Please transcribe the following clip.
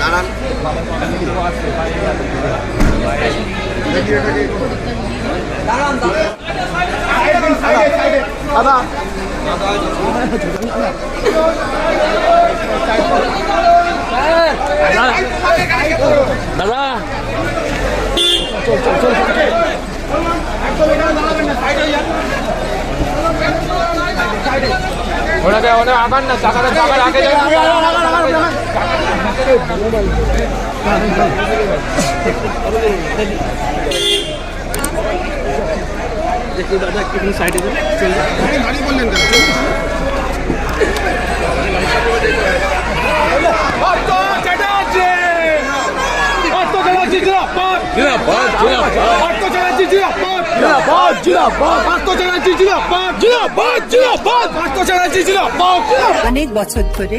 দাঁড়ান। দাদা। দাদা। ওনাকে ওনাকে আগান না চাকাটা চাকার আগে যান দাঁড়িয়ে বললেন কেন অনেক বছর ধরে